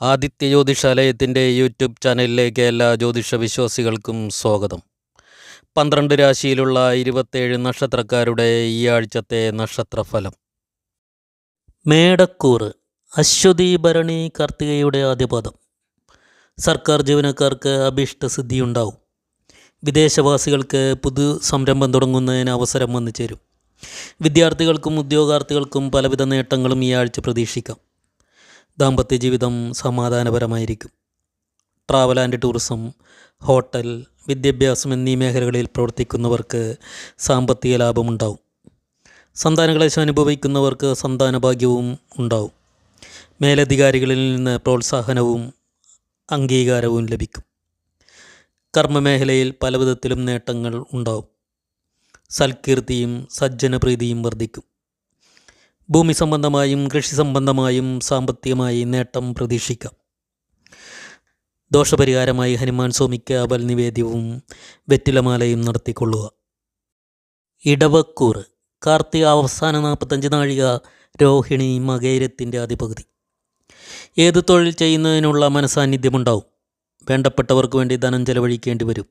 Aditya ജ്യോതിഷാലയത്തിന്റെ YouTube ചാനലിലേക്ക് എല്ലാ ജ്യോതിഷ വിശ്വാസികൾക്കും സ്വാഗതം. പന്ത്രണ്ട് രാശിയിലുള്ള ഇരുപത്തേഴ് നക്ഷത്രക്കാരുടെ ഈ ആഴ്ചത്തെ നക്ഷത്രഫലം. മേടക്കൂറ് അശ്വതി ഭരണി കാർത്തികയുടെ ആദ്യപാദം. സർക്കാർ ജീവനക്കാർക്ക് അഭീഷ്ടസിദ്ധിയുണ്ടാവും വിദേശവാസികൾക്ക് പുതു സംരംഭം തുടങ്ങുന്നതിന് അവസരം വന്നു ചേരും വിദ്യാർത്ഥികൾക്കും ഉദ്യോഗാർത്ഥികൾക്കും പലവിധ നേട്ടങ്ങളും ഈ ആഴ്ച പ്രതീക്ഷിക്കാം. ദാമ്പത്യ ജീവിതം സമാധാനപരമായിരിക്കും. ട്രാവൽ ആൻഡ് ടൂറിസം ഹോട്ടൽ വിദ്യാഭ്യാസം എന്നീ മേഖലകളിൽ പ്രവർത്തിക്കുന്നവർക്ക് സാമ്പത്തിക ലാഭമുണ്ടാവും. സന്താനക്ലേശം അനുഭവിക്കുന്നവർക്ക് സന്താന ഭാഗ്യവും ഉണ്ടാവും. മേലധികാരികളിൽ നിന്ന് പ്രോത്സാഹനവും അംഗീകാരവും ലഭിക്കും. കർമ്മമേഖലയിൽ പലവിധത്തിലും നേട്ടങ്ങൾ ഉണ്ടാവും. സൽകീർത്തിയും സജ്ജനപ്രീതിയും വർദ്ധിക്കും. ഭൂമി സംബന്ധമായും കൃഷി സംബന്ധമായും സാമ്പത്തികമായി നേട്ടം പ്രതീക്ഷിക്കാം. ദോഷപരിഹാരമായി ഹനുമാൻ സ്വാമിക്ക് അപൽ നിവേദ്യവും വെറ്റിലമാലയും നടത്തിക്കൊള്ളുക. ഇടവക്കൂറ് കാർത്തിക അവസാന നാൽപ്പത്തഞ്ച് നാഴിക രോഹിണി മകേരത്തിന്റെ അതിപകുതി ഏത് തൊഴിൽ ചെയ്യുന്നതിനുള്ള മനസാന്നിധ്യമുണ്ടാവും. വേണ്ടപ്പെട്ടവർക്ക് വേണ്ടി ധനം ചെലവഴിക്കേണ്ടി വരും.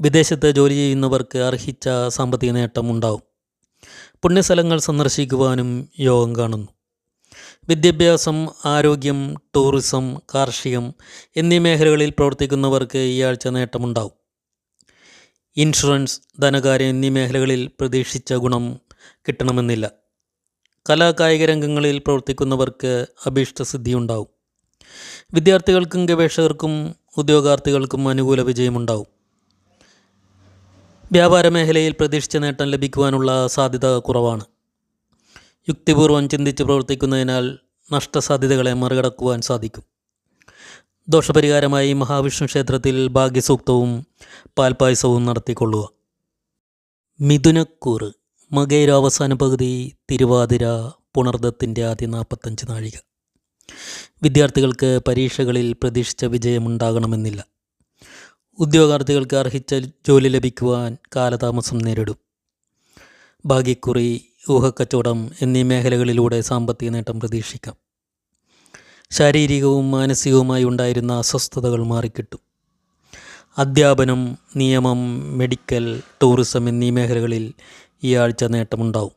വിദേശത്ത് ജോലി ചെയ്യുന്നവർക്ക് അർഹിച്ച സാമ്പത്തിക നേട്ടം ഉണ്ടാവും പുണ്യസ്ഥലങ്ങൾ സന്ദർശിക്കുവാനും യോഗം കാണുന്നു. വിദ്യാഭ്യാസം ആരോഗ്യം ടൂറിസം കാർഷികം എന്നീ മേഖലകളിൽ പ്രവർത്തിക്കുന്നവർക്ക് ഈ ആഴ്ച നേട്ടമുണ്ടാവും. ഇൻഷുറൻസ് ധനകാര്യം എന്നീ മേഖലകളിൽ പ്രതീക്ഷിച്ച ഗുണം കിട്ടണമെന്നില്ല. കലാകായിക രംഗങ്ങളിൽ പ്രവർത്തിക്കുന്നവർക്ക് അഭീഷ്ടസിദ്ധി ഉണ്ടാവും വിദ്യാർത്ഥികൾക്കും ഗവേഷകർക്കും ഉദ്യോഗാർത്ഥികൾക്കും അനുകൂല വിജയമുണ്ടാവും. വ്യാപാര മേഖലയിൽ പ്രതീക്ഷിച്ച നേട്ടം ലഭിക്കുവാനുള്ള സാധ്യത കുറവാണ്. യുക്തിപൂർവം ചിന്തിച്ച് പ്രവർത്തിക്കുന്നതിനാൽ നഷ്ടസാധ്യതകളെ മറികടക്കുവാൻ സാധിക്കും. ദോഷപരിഹാരമായി മഹാവിഷ്ണു ക്ഷേത്രത്തിൽ ഭാഗ്യസൂക്തവും പാൽപായസവും നടത്തിക്കൊള്ളുക. മിഥുനക്കൂറ് മകൈര അവസാന പകുതി തിരുവാതിര പുണർദത്തിന്റെ ആദ്യ നാൽപ്പത്തഞ്ച് നാഴിക. വിദ്യാർത്ഥികൾക്ക് പരീക്ഷകളിൽ പ്രതീക്ഷിച്ച വിജയമുണ്ടാകണമെന്നില്ല. ഉദ്യോഗാർത്ഥികൾക്ക് അർഹിച്ച ജോലി ലഭിക്കുവാൻ കാലതാമസം നേരിടും. ഭാഗ്യക്കുറി ഊഹക്കച്ചവടം എന്നീ മേഖലകളിലൂടെ സാമ്പത്തിക നേട്ടം പ്രതീക്ഷിക്കാം. ശാരീരികവും മാനസികവുമായി ഉണ്ടായിരുന്ന അസ്വസ്ഥതകൾ മാറിക്കിട്ടും. അധ്യാപനം നിയമം മെഡിക്കൽ ടൂറിസം എന്നീ മേഖലകളിൽ ഈ ആഴ്ച നേട്ടമുണ്ടാവും.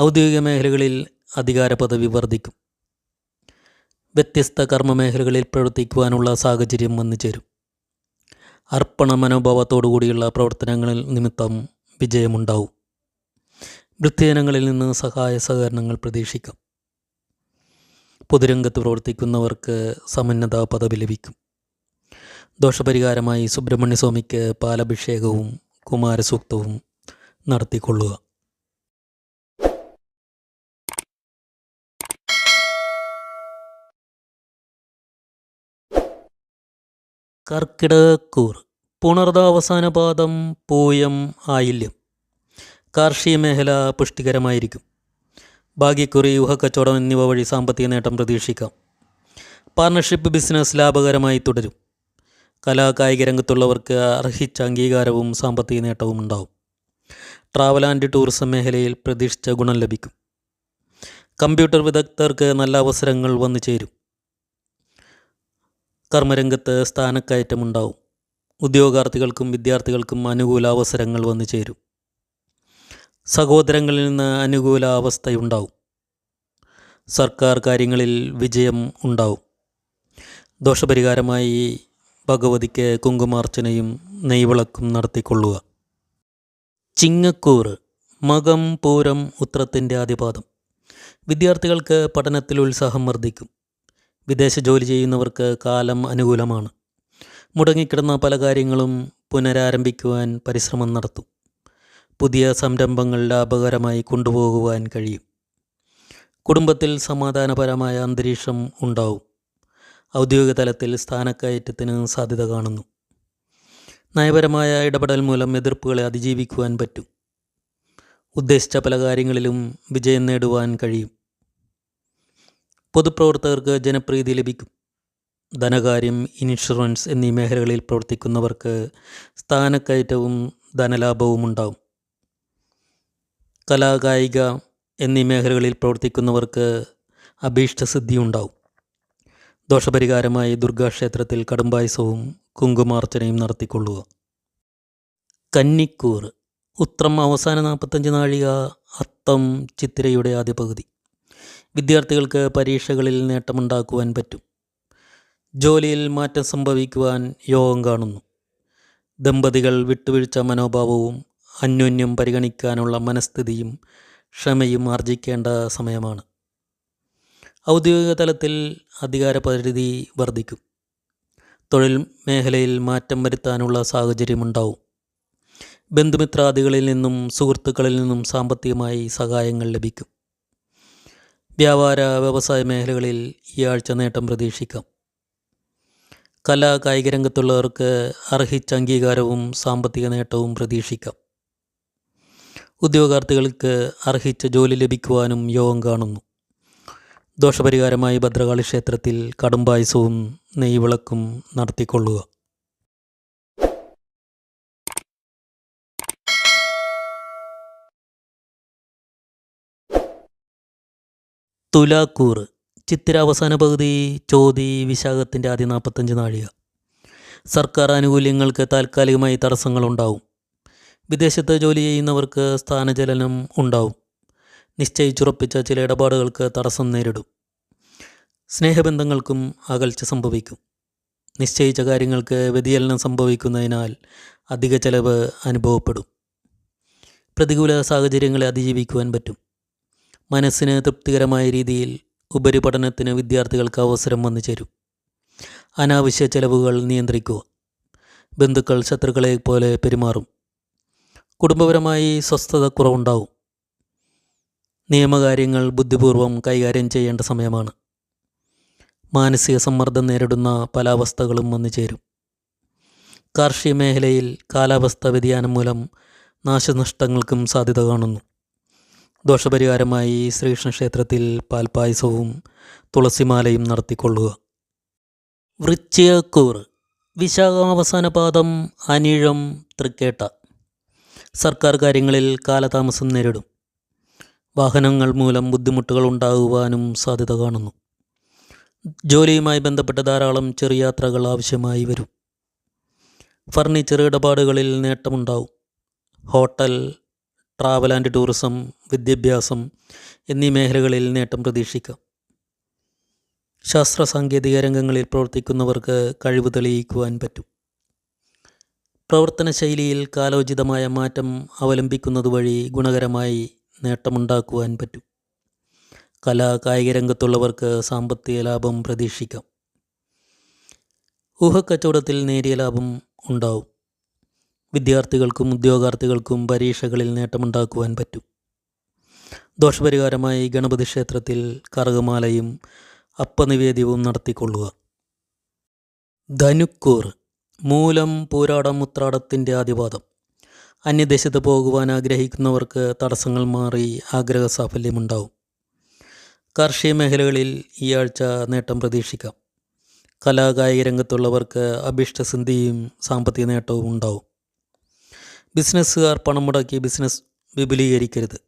ഔദ്യോഗിക മേഖലകളിൽ അധികാര പദവി വർദ്ധിക്കും. വ്യത്യസ്ത കർമ്മ മേഖലകളിൽ പ്രവർത്തിക്കുവാനുള്ള സാഹചര്യം വന്നു ചേരും അർപ്പണ മനോഭാവത്തോടുകൂടിയുള്ള പ്രവർത്തനങ്ങളിൽ നിമിത്തം വിജയമുണ്ടാവും. വൃത്തിജനങ്ങളിൽ നിന്ന് സഹായ സഹകരണങ്ങൾ പ്രതീക്ഷിക്കാം. പൊതുരംഗത്ത് പ്രവർത്തിക്കുന്നവർക്ക് സമന്നത പദവി ലഭിക്കും. ദോഷപരിഹാരമായി സുബ്രഹ്മണ്യസ്വാമിക്ക് പാലഭിഷേകവും കുമാരസൂക്തവും നടത്തിക്കൊള്ളുക. കർക്കിടകക്കൂർ. പുണർദ അവസാന പാദം പൂയം ആയില്യം. കാർഷിക മേഖല പുഷ്ടികരമായിരിക്കും. ഭാഗ്യക്കുറി ഊഹക്കച്ചവടം എന്നിവ വഴി സാമ്പത്തിക നേട്ടം പ്രതീക്ഷിക്കാം. പാർട്ണർഷിപ്പ് ബിസിനസ് ലാഭകരമായി തുടരും. കലാ കായിക രംഗത്തുള്ളവർക്ക് അർഹിച്ച അംഗീകാരവും സാമ്പത്തിക നേട്ടവും ഉണ്ടാവും. ട്രാവൽ ആൻഡ് ടൂറിസം മേഖലയിൽ പ്രതീക്ഷിച്ച ഗുണം ലഭിക്കും. കമ്പ്യൂട്ടർ വിദഗ്ധർക്ക് നല്ല അവസരങ്ങൾ വന്നു ചേരും. കർമ്മരംഗത്ത് സ്ഥാനക്കയറ്റമുണ്ടാവും. ഉദ്യോഗാർത്ഥികൾക്കും വിദ്യാർത്ഥികൾക്കും അനുകൂല അവസരങ്ങൾ വന്നു ചേരും. സഹോദരങ്ങളിൽ നിന്ന് അനുകൂല അവസ്ഥയുണ്ടാവും സർക്കാർ കാര്യങ്ങളിൽ വിജയം ഉണ്ടാവും. ദോഷപരിഹാരമായി ഭഗവതിക്ക് കുങ്കുമാർച്ചനയും നെയ്വിളക്കും നടത്തിക്കൊള്ളുക. ചിങ്ങക്കൂറ് മകം പൂരം ഉത്രത്തിന്റെ ആദ്യപാദം. വിദ്യാർത്ഥികൾക്ക് പഠനത്തിൽ ഉത്സാഹം വർദ്ധിക്കും. വിദേശ ജോലി ചെയ്യുന്നവർക്ക് കാലം അനുകൂലമാണ്. മുടങ്ങിക്കിടന്ന പല കാര്യങ്ങളും പുനരാരംഭിക്കുവാൻ പരിശ്രമം നടത്തും. പുതിയ സംരംഭങ്ങൾ ലാഭകരമായി കൊണ്ടുപോകുവാൻ കഴിയും. കുടുംബത്തിൽ സമാധാനപരമായ അന്തരീക്ഷം ഉണ്ടാവും. ഔദ്യോഗിക തലത്തിൽ സ്ഥാനക്കയറ്റത്തിന് സാധ്യത കാണുന്നു. നയപരമായ ഇടപെടൽ മൂലം എതിർപ്പുകളെ അതിജീവിക്കുവാൻ പറ്റും. ഉദ്ദേശിച്ച പല കാര്യങ്ങളിലും വിജയം നേടുവാൻ കഴിയും. പൊതുപ്രവർത്തകർക്ക് ജനപ്രീതി ലഭിക്കും. ധനകാര്യം ഇൻഷുറൻസ് എന്നീ മേഖലകളിൽ പ്രവർത്തിക്കുന്നവർക്ക് സ്ഥാനക്കയറ്റവും ധനലാഭവും ഉണ്ടാവും. കലാകായിക എന്നീ മേഖലകളിൽ പ്രവർത്തിക്കുന്നവർക്ക് അഭീഷ്ടസിദ്ധി ഉണ്ടാവും. ദോഷപരിഹാരമായി ദുർഗാക്ഷേത്രത്തിൽ കടുംബായസവും കുങ്കുമാർച്ചനയും നടത്തിക്കൊള്ളുക. കന്നിക്കൂർ ഉത്രം അവസാന നാൽപ്പത്തഞ്ച് നാഴിക അത്തം ചിത്തിരയുടെ ആദ്യ പകുതി വിദ്യാർത്ഥികൾക്ക് പരീക്ഷകളിൽ നേട്ടമുണ്ടാക്കുവാൻ പറ്റും. ജോലിയിൽ മാറ്റം സംഭവിക്കുവാൻ യോഗം കാണുന്നു. ദമ്പതികൾ വിട്ടുവീഴ്ച മനോഭാവവും അന്യോന്യം പരിഗണിക്കാനുള്ള മനസ്ഥിതിയും ക്ഷമയും ആർജിക്കേണ്ട സമയമാണ്. ഔദ്യോഗിക തലത്തിൽ അധികാര പരിധി വർദ്ധിക്കും. തൊഴിൽ മേഖലയിൽ മാറ്റം വരുത്താനുള്ള സാഹചര്യമുണ്ടാവും. ബന്ധുമിത്രാദികളിൽ നിന്നും സുഹൃത്തുക്കളിൽ നിന്നും സാമ്പത്തികമായി സഹായങ്ങൾ ലഭിക്കും. വ്യാപാര വ്യവസായ മേഖലകളിൽ ഈ ആഴ്ച നേട്ടം പ്രതീക്ഷിക്കാം. കലാ കായിക രംഗത്തുള്ളവർക്ക് അർഹിച്ച അംഗീകാരവും സാമ്പത്തിക നേട്ടവും പ്രതീക്ഷിക്കാം. ഉദ്യോഗാർത്ഥികൾക്ക് അർഹിച്ച ജോലി ലഭിക്കുവാനും യോഗം കാണുന്നു. ദോഷപരിഹാരമായി ഭദ്രകാളി ക്ഷേത്രത്തിൽ കടുംപായസവും നെയ്വിളക്കും നടത്തിക്കൊള്ളുക. തുലാക്കൂർ ചിത്തിര അവസാന പകുതി ചോതി വിശാഖത്തിന്റെ ആദ്യ നാൽപ്പത്തഞ്ച് നാഴിക. സർക്കാർ ആനുകൂല്യങ്ങൾക്ക് താൽക്കാലികമായി തടസ്സങ്ങളുണ്ടാവും. വിദേശത്ത് ജോലി ചെയ്യുന്നവർക്ക് സ്ഥാനചലനം ഉണ്ടാവും. നിശ്ചയിച്ചുറപ്പിച്ച ചില ഇടപാടുകൾക്ക് തടസ്സം നേരിടും. സ്നേഹബന്ധങ്ങൾക്കും അകൽച്ച സംഭവിക്കും. നിശ്ചയിച്ച കാര്യങ്ങൾക്ക് വ്യതിചലനം സംഭവിക്കുന്നതിനാൽ അധിക ചെലവ് അനുഭവപ്പെടും. പ്രതികൂല സാഹചര്യങ്ങളെ അതിജീവിക്കുവാൻ പറ്റും. മനസ്സിന് തൃപ്തികരമായ രീതിയിൽ ഉപരിപഠനത്തിന് വിദ്യാർത്ഥികൾക്ക് അവസരം വന്നു ചേരും. അനാവശ്യ ചെലവുകൾ നിയന്ത്രിക്കുക. ബന്ധുക്കൾ ശത്രുക്കളെ പോലെ പെരുമാറും. കുടുംബപരമായി സ്വസ്ഥത കുറവുണ്ടാവും. നിയമകാര്യങ്ങൾ ബുദ്ധിപൂർവം കൈകാര്യം ചെയ്യേണ്ട സമയമാണ്. മാനസിക സമ്മർദ്ദം നേരിടുന്ന പല അവസ്ഥകളും വന്നു ചേരും. കാർഷിക മേഖലയിൽ കാലാവസ്ഥ വ്യതിയാനം മൂലം നാശനഷ്ടങ്ങൾക്കും സാധ്യത കാണുന്നു. ദോഷപരിഹാരമായി ശ്രീകൃഷ്ണ ക്ഷേത്രത്തിൽ തുളസിമാലയും നടത്തിക്കൊള്ളുക. വൃശ്ചികക്കൂർ വിശാഖാവസാന പാദം അനീഴം തൃക്കേട്ട. സർക്കാർ കാര്യങ്ങളിൽ കാലതാമസം നേരിടും. വാഹനങ്ങൾ മൂലം ബുദ്ധിമുട്ടുകൾ ഉണ്ടാകുവാനും സാധ്യത കാണുന്നു. ജോലിയുമായി ബന്ധപ്പെട്ട ധാരാളം ചെറിയ യാത്രകൾ ആവശ്യമായി വരും. ഫർണിച്ചർ ഇടപാടുകളിൽ നേട്ടമുണ്ടാവും. ഹോട്ടൽ ട്രാവൽ ആൻഡ് ടൂറിസം വിദ്യാഭ്യാസം എന്നീ മേഖലകളിൽ നേട്ടം പ്രതീക്ഷിക്കാം. ശാസ്ത്ര സാങ്കേതിക രംഗങ്ങളിൽ പ്രവർത്തിക്കുന്നവർക്ക് കഴിവ് തെളിയിക്കുവാൻ പറ്റും. പ്രവർത്തന ശൈലിയിൽ കാലോചിതമായ മാറ്റം അവലംബിക്കുന്നത് വഴി ഗുണകരമായി നേട്ടമുണ്ടാക്കുവാൻ പറ്റും. കലാ കായിക രംഗത്തുള്ളവർക്ക് സാമ്പത്തിക ലാഭം പ്രതീക്ഷിക്കാം. ഊഹക്കച്ചവടത്തിൽ നേരിയ ലാഭം ഉണ്ടാവും. വിദ്യാർത്ഥികൾക്കും ഉദ്യോഗാർത്ഥികൾക്കും പരീക്ഷകളിൽ നേട്ടമുണ്ടാക്കുവാൻ പറ്റും. ദോഷപരിഹാരമായി ഗണപതി ക്ഷേത്രത്തിൽ കറുകമാലയും അപ്പനിവേദ്യവും നടത്തിക്കൊള്ളുക. ധനുക്കൂർ മൂലം പൂരാടം ഉത്രാടത്തിന്റെ ആദിപാദം അന്യദേശത്ത് പോകുവാൻ ആഗ്രഹിക്കുന്നവർക്ക് തടസ്സങ്ങൾ മാറി ആഗ്രഹ സാഫല്യമുണ്ടാവും കാർഷിക മേഖലകളിൽ ഈ ആഴ്ച നേട്ടം പ്രതീക്ഷിക്കാം. കലാകായിക രംഗത്തുള്ളവർക്ക് അഭീഷ്ടസന്ധിയും സാമ്പത്തിക നേട്ടവും ഉണ്ടാവും. ബിസിനസ്സുകാർ പണം മുടക്കി ബിസിനസ് വിപുലീകരിക്കരുത്.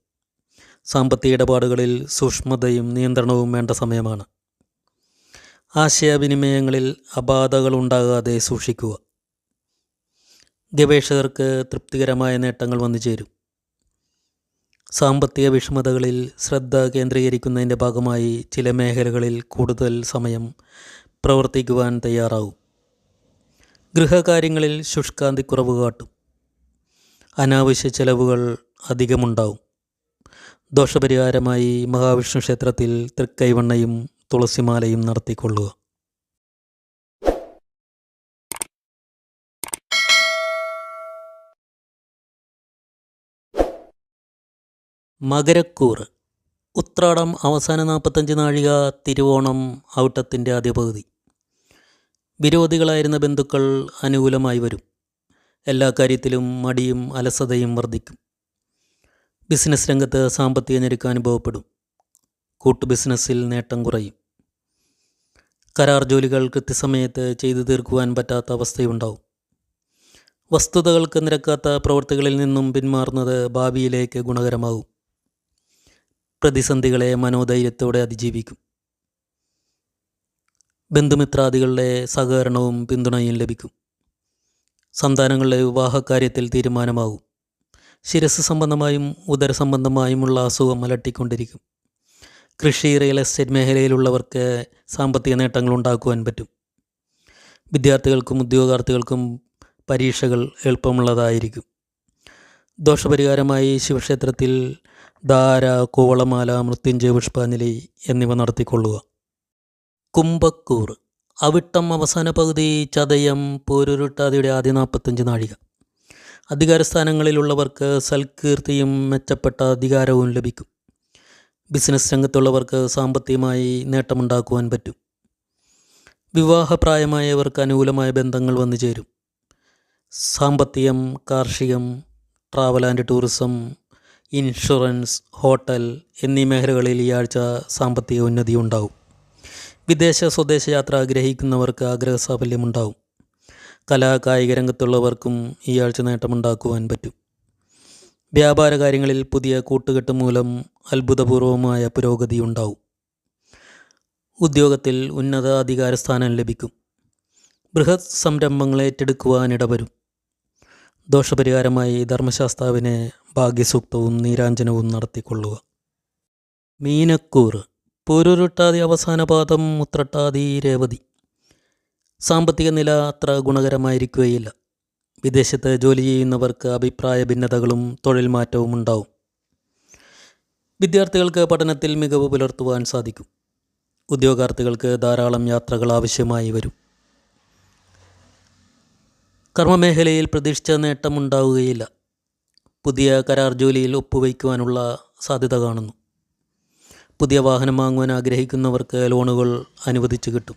സാമ്പത്തിക ഇടപാടുകളിൽ സൂക്ഷ്മതയും നിയന്ത്രണവും വേണ്ട സമയമാണ്. ആശയവിനിമയങ്ങളിൽ അപാധകൾ ഉണ്ടാകാതെ സൂക്ഷിക്കുക. ഗവേഷകർക്ക് തൃപ്തികരമായ നേട്ടങ്ങൾ വന്നു ചേരും. സാമ്പത്തിക വിഷമതകളിൽ ശ്രദ്ധ കേന്ദ്രീകരിക്കുന്നതിന്റെ ഭാഗമായി ചില മേഖലകളിൽ കൂടുതൽ സമയം പ്രവർത്തിക്കുവാൻ തയ്യാറാവും. ഗൃഹകാര്യങ്ങളിൽ ശുഷ്കാന്തി കുറവ് കാട്ടും. അനാവശ്യ ചെലവുകൾ അധികമുണ്ടാവും. ദോഷപരിഹാരമായി മഹാവിഷ്ണു ക്ഷേത്രത്തിൽ തൃക്കൈവണ്ണയും തുളസിമാലയും നടത്തിക്കൊള്ളുക. മകരക്കൂർ ഉത്രാടം അവസാന നാൽപ്പത്തഞ്ച് നാഴിക തിരുവോണം ഔട്ടത്തിന്റെ ആദ്യ പകുതി വിരോധികളായിരുന്ന ബന്ധുക്കൾ അനുകൂലമായി വരും. എല്ലാ കാര്യത്തിലും മടിയും അലസതയും വർദ്ധിക്കും. ബിസിനസ് രംഗത്ത് സാമ്പത്തിക ഞെരുക്കം അനുഭവപ്പെടും. കൂട്ടു ബിസിനസ്സിൽ നേട്ടം കുറയും. കരാർ ജോലികൾ കൃത്യസമയത്ത് ചെയ്തു തീർക്കുവാൻ പറ്റാത്ത അവസ്ഥയുണ്ടാവും. വസ്തുതകൾക്ക് നിരക്കാത്ത പ്രവൃത്തികളിൽ നിന്നും പിന്മാറുന്നത് ഭാവിയിലേക്ക് ഗുണകരമാകും. പ്രതിസന്ധികളെ മനോധൈര്യത്തോടെ അതിജീവിക്കും. ബന്ധുമിത്രാദികളുടെ സഹകരണവും പിന്തുണയും ലഭിക്കും. സന്താനങ്ങളുടെ വിവാഹകാര്യത്തിൽ തീരുമാനമാകും. ശിരസ് സംബന്ധമായും ഉദര സംബന്ധമായുമുള്ള അസുഖം അലട്ടിക്കൊണ്ടിരിക്കും. കൃഷി റിയൽ എസ്റ്റേറ്റ് മേഖലയിലുള്ളവർക്ക് സാമ്പത്തിക നേട്ടങ്ങൾ ഉണ്ടാക്കുവാൻ പറ്റും. വിദ്യാർത്ഥികൾക്കും ഉദ്യോഗാർത്ഥികൾക്കും പരീക്ഷകൾ എളുപ്പമുള്ളതായിരിക്കും. ദോഷപരിഹാരമായി ശിവക്ഷേത്രത്തിൽ ധാര കോവളമാല മൃത്യുഞ്ജയ പുഷ്പാഞ്ജലി എന്നിവ നടത്തിക്കൊള്ളുക. കുംഭക്കൂർ അവിട്ടം അവസാന പകുതി ചതയം പോരുരുട്ടാതിയുടെ ആദ്യ നാൽപ്പത്തഞ്ച് നാഴിക. അധികാരസ്ഥാനങ്ങളിലുള്ളവർക്ക് സൽകീർത്തിയും മെച്ചപ്പെട്ട അധികാരവും ലഭിക്കും. ബിസിനസ് രംഗത്തുള്ളവർക്ക് സാമ്പത്തികമായി നേട്ടമുണ്ടാക്കുവാൻ പറ്റും. വിവാഹപ്രായമായവർക്ക് അനുകൂലമായ ബന്ധങ്ങൾ വന്നു ചേരും. സാമ്പത്തികം കാർഷികം travel and tourism insurance hotel എന്നീ മേഖലകളിൽ ഈ ആഴ്ച സാമ്പത്തിക ഉന്നതി ഉണ്ടാവും വിദേശ സ്വദേശ യാത്ര ആഗ്രഹിക്കുന്നവർക്ക് ആഗ്രഹ സാഫല്യമുണ്ടാവും. കലാ കായിക രംഗത്തുള്ളവർക്കും ഈ ആഴ്ച നേട്ടമുണ്ടാക്കുവാൻ പറ്റും. വ്യാപാര കാര്യങ്ങളിൽ പുതിയ കൂട്ടുകെട്ട് മൂലം അത്ഭുതപൂർവമായ പുരോഗതി ഉണ്ടാവും. ഉദ്യോഗത്തിൽ ഉന്നത അധികാര സ്ഥാനം ലഭിക്കും. ബൃഹത് സംരംഭങ്ങൾ ഏറ്റെടുക്കുവാനിടവരും ദോഷപരിഹാരമായി ധർമ്മശാസ്ത്രാവിനെ ഭാഗ്യസൂക്തവും നീരാഞ്ജനവും നടത്തിക്കൊള്ളുക. മീനക്കൂർ പൂരുരുട്ടാതി അവസാന പാദം മുത്രട്ടാതി രേവതി. സാമ്പത്തിക നില അത്ര ഗുണകരമായിരിക്കുകയില്ല. വിദേശത്ത് ജോലി ചെയ്യുന്നവർക്ക് അഭിപ്രായ ഭിന്നതകളും തൊഴിൽ മാറ്റവും ഉണ്ടാവും. വിദ്യാർത്ഥികൾക്ക് പഠനത്തിൽ മികവ് പുലർത്തുവാൻ സാധിക്കും. ഉദ്യോഗാർത്ഥികൾക്ക് ധാരാളം യാത്രകൾ ആവശ്യമായി വരും. കർമ്മമേഖലയിൽ പ്രതീക്ഷിച്ച നേട്ടമുണ്ടാവുകയില്ല. പുതിയ കരാർ ജോലിയിൽ ഒപ്പുവയ്ക്കുവാനുള്ള സാധ്യത കാണുന്നു. പുതിയ വാഹനം വാങ്ങുവാൻ ആഗ്രഹിക്കുന്നവർക്ക് ലോണുകൾ അനുവദിച്ചു കിട്ടും.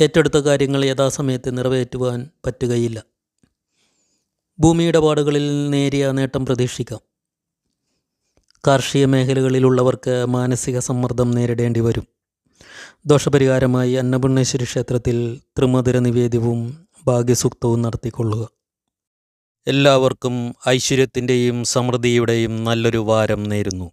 ഏറ്റെടുത്ത കാര്യങ്ങൾ യഥാസമയത്ത് നിറവേറ്റുവാൻ പറ്റുകയില്ല. ഭൂമി ഇടപാടുകളിൽ നേരിയ നേട്ടം പ്രതീക്ഷിക്കാം. കാർഷിക മേഖലകളിലുള്ളവർക്ക് മാനസിക സമ്മർദ്ദം നേരിടേണ്ടി വരും. ദോഷപരിഹാരമായി അന്നപൂർണേശ്വരി ക്ഷേത്രത്തിൽ ത്രിമധുര നിവേദ്യവും ഭാഗ്യസൂക്തവും നടത്തിക്കൊള്ളുക. എല്ലാവർക്കും ഐശ്വര്യത്തിന്റെയും സമൃദ്ധിയുടെയും നല്ലൊരു വാരം നേരുന്നു.